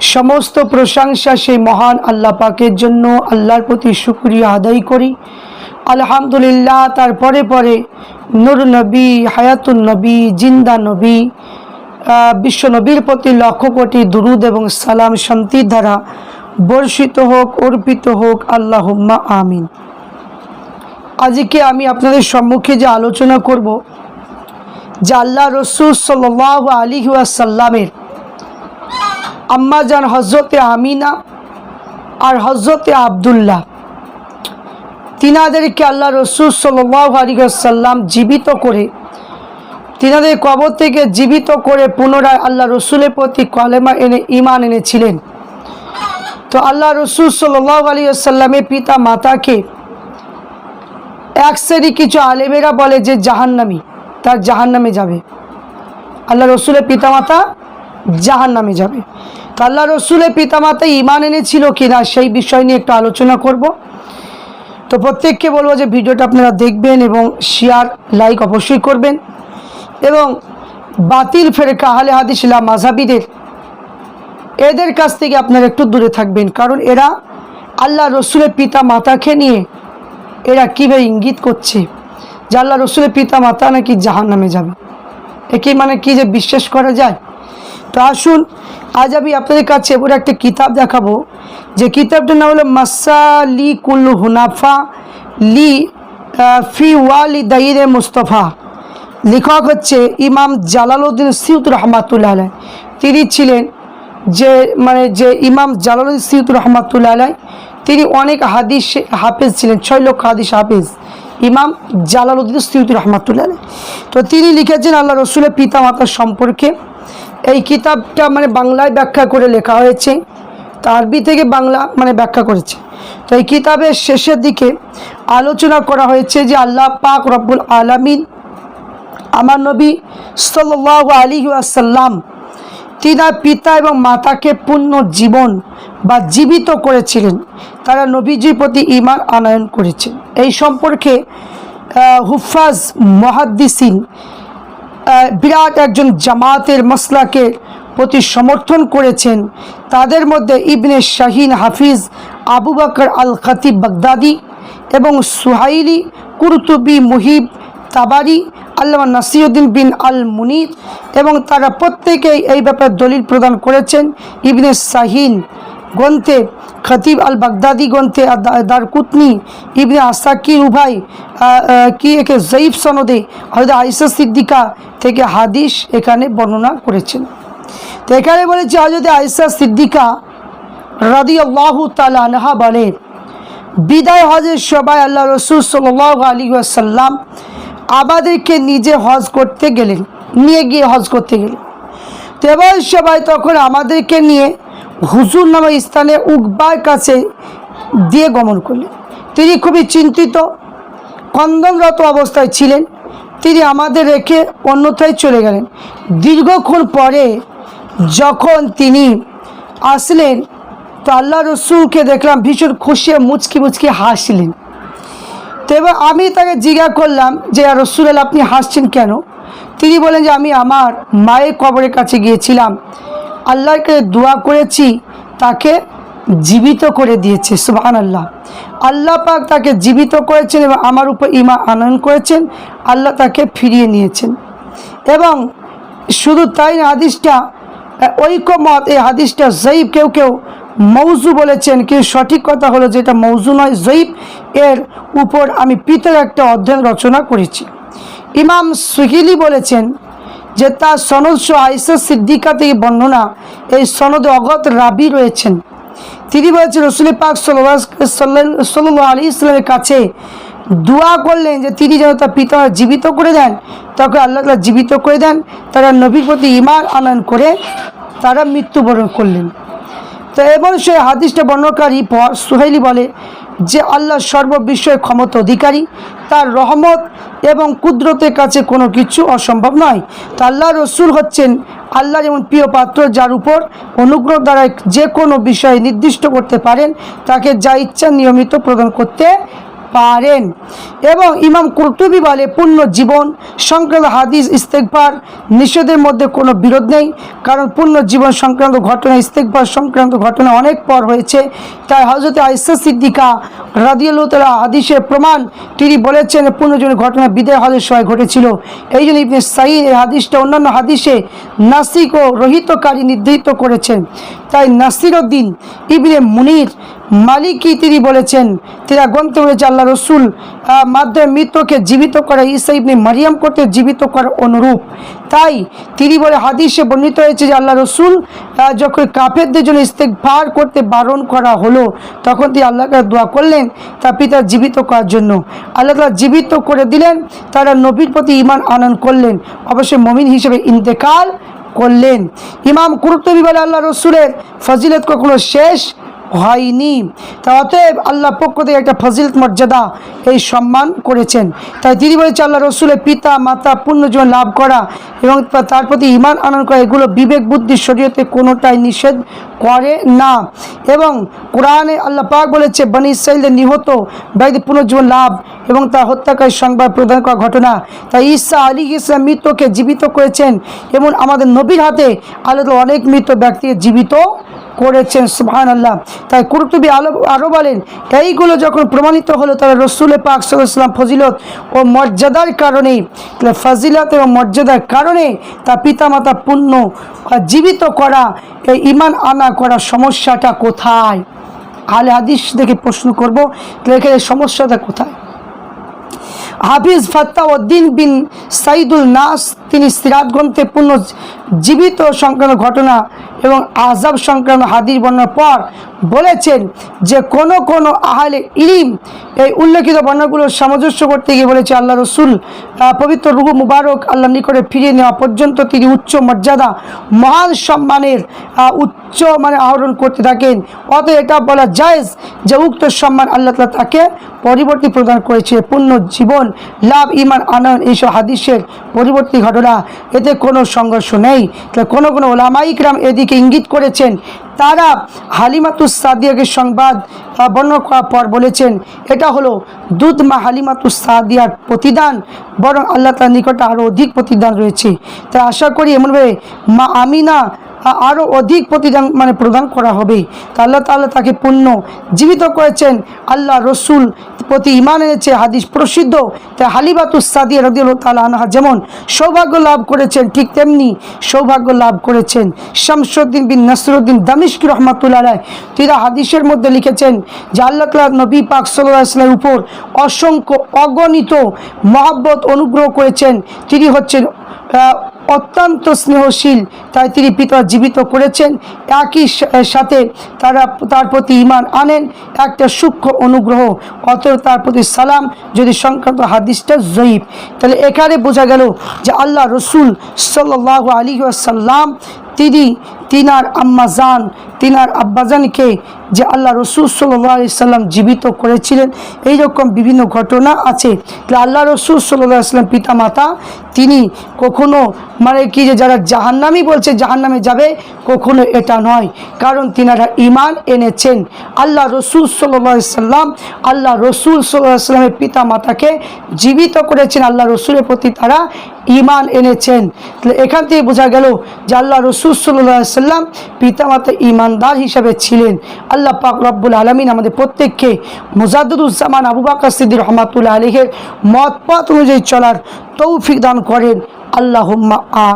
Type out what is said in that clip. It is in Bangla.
সমস্ত প্রশংসা সেই মহান আল্লাহ পাকের জন্য আল্লাহর প্রতি সুক্রিয়া আদায় করি। আলহামদুলিল্লাহ, তারপরে পরে নুর নবী হায়াতুল নবী, জিন্দা নবী বিশ্ব নবীর প্রতি লক্ষ কোটি দুরুদ এবং সালাম শান্তির দ্বারা বর্ষিত হোক, অর্পিত হোক আল্লাহ আমিন। আজকে আমি আপনাদের সম্মুখে যে আলোচনা করব, যে আল্লাহ রসুল সাল আলী সাল্লামের আম্মাজান হজরতে আমিনা আর হজরতে আবদুল্লাহ, তিনাদেরকে আল্লাহ রসুল সাল আলী সাল্লাম জীবিত করে, তিনাদের কবর থেকে জীবিত করে পুনরায় আল্লাহ রসুলের প্রতি কলেমা এনে ইমান এনেছিলেন। তো আল্লাহ রসুল সাল আলী সাল্লামের পিতা মাতাকে এক শ্রেণি কিছু আলেমেরা বলে যে জাহান্নামি, তার জাহান্নামে যাবে। আল্লাহ রসুলের পিতামাতা জাহান্নামে যাবে। তো আল্লাহ রসুলের পিতামাতা ইমান এনেছিল কিনা সেই বিষয় নিয়ে একটু আলোচনা করব। তো প্রত্যেককে বলব যে ভিডিওটা আপনারা দেখবেন এবং শেয়ার, লাইক অবশ্যই করবেন এবং বাতিল ফেরেকা, আহলে হাদিস, ইলা মাঝাবিদের এদের কাছ থেকে আপনারা একটু দূরে থাকবেন। কারণ এরা আল্লাহ রসুলের পিতা মাতাকে নিয়ে এরা কীভাবে ইঙ্গিত করছে যে আল্লাহ রসুলের পিতা মাতা নাকি জাহান নামে যাবে? একে মানে কি যে বিশ্বাস করা যায়? তো আসুন, আজ আমি আপনাদের কাছে এবার একটা কিতাব দেখাবো, যে কিতাবটার নাম হলো মাসালি কুল হুনাফা লি ফি ওয়ালি দাইরে মুস্তফা। লেখক হচ্ছে ইমাম জালালউদ্দিন সিউদ রহমাতুল্লাহ আলাই তিনি ছিলেন যে মানে যে ইমাম জালালউদ্দিন সিউদ রহমাতুল্লাহ আলাই তিনি অনেক হাদিস হাফেজ ছিলেন, ছয় লক্ষ হাদিস হাফেজ। ইমাম জালালউদ্দিন সিউদ রহমাতুল্লাহ তো তিনি লিখেছেন, আল্লাহ রসুলের পিতা মাতার সম্পর্কে। এই কিতাবটা মানে বাংলায় ব্যাখ্যা করে লেখা হয়েছে। আরবি থেকে বাংলা মানে ব্যাখ্যা করেছে। তো এই কিতাবের শেষের দিকে আলোচনা করা হয়েছে যে আল্লাহ পাক রব্বুল আলামিন আমার নবী সাল্লাহ আলী আসাল্লাম তিনার পিতা এবং মাতাকে পূর্ণ জীবন বা জীবিত করেছিলেন। তারা নবীজির প্রতি ইমান আনয়ন করেছেন এই সম্পর্কে হুফাজ মহাদ্দিসিন বিরাট একজন জামাতের মসলাকে প্রতি সমর্থন করেছেন। তাদের মধ্যে ইবনে শাহিন হাফিজ, আবু বকর আল খতিব বাগদাদি এবং সুহাইলি, কুরতুবি মুহিব তাবারি, আল্লামা নাসিউদ্দিন বিন আল মুনির এবং তারা প্রত্যেকেই এই ব্যাপারে দলিল প্রদান করেছেন। ইবনে শাহিন গ্রন্থে খতিব আল বাগদাদি গ্রন্থে দারকুতনি ইবনে আহ, আহ, কি একে জয়ীফ সনদে হয়তো আইসা সিদ্দিকা থেকে হাদিস এখানে বর্ণনা করেছেন। তো এখানে বলেছে হজরত আইসা সিদ্দিকা রাদি আল্লাহ তালানহা বলে বিদায় হজের সবাই আল্লাহ রসুল সাল আলী আসাল্লাম আমাদেরকে নিজে হজ করতে গেলেন নিয়ে গিয়ে হজ করতে গেলেন। তো এবার সবাই তখন আমাদেরকে নিয়ে হুজুর নামক স্থানে উকবার কাছে দিয়ে গমন করলেন। তিনি খুবই চিন্তিত, কন্দনরত অবস্থায় ছিলেন। তিনি আমাদের রেখে অন্যথায় চলে গেলেন। দীর্ঘক্ষণ পরে যখন তিনি আসলেন, তো আল্লাহ রসুলকে দেখলাম ভীষণ খুশি মুচকি মুচকি হাসলেন। তো এবার আমি তাকে জিজ্ঞাসা করলাম যে রসুল আপনি হাসছেন কেন? তিনি বলেন যে, আমি আমার মায়ের কবরের কাছে গিয়েছিলাম। আল্লাহকে দোয়া করেছি, তাকে জীবিত করে দিয়েছে সুবহান আল্লাহ আল্লাহ পাক তাকে জীবিত করেছেন এবং আমার উপর ইমা আনয়ন করেছেন, আল্লাহ তাকে ফিরিয়ে নিয়েছেন। এবং শুধু তাই হাদিসটা ঐক্যমত, এই হাদিসটা জয়ীব কেউ কেউ মৌজু বলেছেন, কিন্তু সঠিক কথা হলো যেটা মৌজু নয়, জয়ীব, এর উপর আমি পিতর একটা অধ্যয়ন রচনা করেছি। ইমাম সুহিলি বলেছেন যে তার সনদ সহ আইসা সিদ্দিকা থেকে বর্ণনা, এই সনদে অগত রাবি রয়েছেন। তিনি বলেছেন, রসুল পাক সাল আলী ইসলামের কাছে দোয়া করলেন যে তিনি যেন তার পিতা জীবিত করে দেন তখন আল্লাহ তালা জীবিত করে দেন, তারা নবীর প্রতি ইমান আনয়ন করে তারা মৃত্যুবরণ করলেন। তো এবং সে হাদিসটা বর্ণকারী সুহেলি বলে যে আল্লাহ সর্ববিষয়ে ক্ষমতা অধিকারী, তার রহমত এবং কুদরতের কাছে কোনো কিছু অসম্ভব নয়। তা আল্লাহ রসুল হচ্ছেন আল্লাহ যেমন প্রিয় পাত্র যার উপর অনুগ্রহ দ্বারা যে কোনো বিষয়ে নির্দিষ্ট করতে পারেন, তাকে যা ইচ্ছা নিয়মিত প্রদান করতে পারেন। এবং ইমাম কুরতুবি বলে, পূর্ণ জীবন, সংক্রান্ত হাদিস ইস্তেকবার নিষেধের মধ্যে কোনো বিরোধ নেই, কারণ পূর্ণ জীবন সংক্রান্ত ঘটনা ইস্তেকবার সংক্রান্ত ঘটনা অনেক পর হয়েছে। তাই হজরত আইসা সিদ্দিকা রাদিয়াল্লাহু তাআলা হাদিসের প্রমাণ তিনি বলেছেন পূর্ণজনের ঘটনা বিদায় হজের সময় ঘটেছিল। এই জন্য ইবনে সাইদ এই হাদিসটা অন্যান্য হাদিসে নাসিক ও রহিতকারী নির্ধারিত করেছেন। তাই নাসিরউদ্দিন ইবনে মুনির মালিকি তিনি বলেছেন তিনি গ্রন্থ বলেছে আল্লাহ রসুল মাধ্যমে মৃতকে জীবিত করা ঈসা ইবনে মারিয়াম করতে জীবিত করার অনুরূপ। তাই তিনি বলে, হাদিসে বর্ণিত হয়েছে যে আল্লাহ রসুল যখন কাফেরদের জন্য ইস্তেকভার করতে বারণ করা হলো, তখন তিনি আল্লাহকে দোয়া করলেন তার পিতা জীবিত করার জন্য। আল্লাহ তালা জীবিত করে দিলেন, তারা নবীর প্রতি ইমান আনয়ন করলেন। অবশ্যই মমিন হিসেবে ইন্তেকাল করলেন। ইমাম কুরুত্তবি বলে আল্লাহ রসুলের ফজিলত কখনো শেষ হয়নি। তা অতএব আল্লাহ পক্ষ থেকে একটা ফজিলত, মর্যাদা এই সম্মান করেছেন। তাই তিনি বলেছে আল্লাহ রসুলের পিতা, মাতা, পুণ্যজীবন লাভ করা এবং তা- তার প্রতি ইমান আনয়ন করা, এগুলো বিবেক, বুদ্ধি, শরীয়তে কোনোটাই নিষেধ করে না। এবং কোরআনে আল্লাহ পাক বলেছে, বনি ইসরাইলদের নিহত ব্যক্তি পুনর্জীবন লাভ এবং তার হত্যাকারী সংবাদ প্রদান করা ঘটনা। তাই ঈসা আলী ইসলাম মৃতকে জীবিত করেছেন। এবং আমাদের নবীর হাতে আল্লাহ অনেক মৃত ব্যক্তিকে জীবিত করেছেন সুবহান আল্লাহ তাই কুরতুবি আলো আরও বলেন, এইগুলো যখন প্রমাণিত হলো তারা রসুল পাক সাল্লাম ফজিলত ও মর্যাদার কারণে ফজিলত এবং মর্যাদার কারণে তার পিতামাতা পুণ্য জীবিত করা, এই ইমান আনা করা সমস্যাটা কোথায়? আলে হাদিস দেখে প্রশ্ন করব, তাহলে এখানে সমস্যাটা কোথায়? হাফিজ ফাত্তাউদ্দিন বিন সাইদুল নাস, তিনি সিরাত গ্রন্থে পূর্ণ জীবিত সংক্রান্ত ঘটনা এবং আজাব সংক্রান্ত হাদির বর্ণার পর বলেছেন যে কোন কোন আহলে ইলিম এই উল্লেখিত বর্ণনাগুলোর সামঞ্জস্য করতে গিয়ে বলেছে আল্লাহ রসুল পবিত্র রুহু মুবারক আল্লাহ নিকটে ফিরিয়ে নেওয়া পর্যন্ত তিনি উচ্চ মর্যাদা, মহান সম্মানের উচ্চ মানে আহরণ করতে থাকেন। অত এটা বলা জায়েজ যে উক্ত সম্মান আল্লাহ তাআলা তাকে পরিবর্তী প্রদান করেছে, পূর্ণ জীবন, লাভ ইমান আনয়ন এইসব হাদিসের পরিবর্তী ঘটনা। এতে কোনো সংঘর্ষ নেই। তাহলে কোনো কোনো ওলামাইকরাম এদিকে ইঙ্গিত করেছেন। তারা হালিমাতুস সাদিয়াকে সংবাদ বর্ণ বর্ণনা করার পর বলেছেন, এটা হলো দুধ মা হালিমাতুস সাদিয়ার প্রতিদান, বরং আল্লাহ তার নিকটে আরও অধিক প্রতিদান রয়েছে। তাই আশা করি এমনভাবে মা আমিনা আরও অধিক প্রতিদান মানে প্রদান করা হবে। তা আল্লাহ তাআলা তাকে পূর্ণ জীবিত করেছেন। আল্লাহ রসুল প্রতি ইমান এনেছে, হাদিস প্রসিদ্ধ। তাই হালিবাতুস সাদিয়া রদিউল্লাহ তাআলা আনহা যেমন সৌভাগ্য লাভ করেছেন, ঠিক তেমনি সৌভাগ্য লাভ করেছেন। শামসুদ্দিন বিন নাসরুদ্দিন দামিশকি রহমাতুল্লাহ আলাইহ তিনি হাদিসের মধ্যে লিখেছেন যে আল্লাহ তাআলা নবী পাক সাল্লাল্লাহু উপর অসংখ্য অগণিত মহাব্বত অনুগ্রহ করেছেন। তিনি হচ্ছেন অত্যন্ত স্নেহশীল, তাই তিনি পিতা জীবিত করেছেন। একই সাথে তারা, তার প্রতি ইমান আনেন। একটা সূক্ষ্ম অনুগ্রহ অত তার প্রতি সালাম। যদি সংক্রান্ত হাদিসটা জয়ীব তাহলে এখানে বোঝা গেল যে আল্লাহ রসুল সাল্লাহ আলী আসাল্লাম তিনি তিনার আম্মাজান তিনার আব্বাজানকে যে আল্লাহ রসুল সাল্লাহ আলি সাল্লাম জীবিত করেছিলেন এই রকম বিভিন্ন ঘটনা আছে। আল্লাহ রসুল সাল্লাম পিতা মাতা তিনি কখনো মানে কি যে যারা জাহান্নামি বলছে, জাহান্নামে যাবে, কখনো এটা নয়। কারণ তিনারা ইমান এনেছেন। আল্লাহ রসুল সাল্লাহ সাল্লাম, আল্লাহ রসুল সাল্লামের পিতা মাতাকে জীবিত করেছেন। আল্লাহ রসুলের প্রতি তারা ইমান এনেছেন। এখান থেকে বোঝা গেল যে আল্লাহ রসুল সাল্লাহ সাল্লাম পিতামাতা ইমানদার হিসাবে ছিলেন। আল্লাহ পাক রব্বুল আলমিন আমাদের প্রত্যেককে মুজাদুজ্জামান আবু বাকর সিদ্দির রহমাতুল্লাহ আলহের মত পথ অনুযায়ী চলার তৌফিক দান করেন। আল্লাহ আ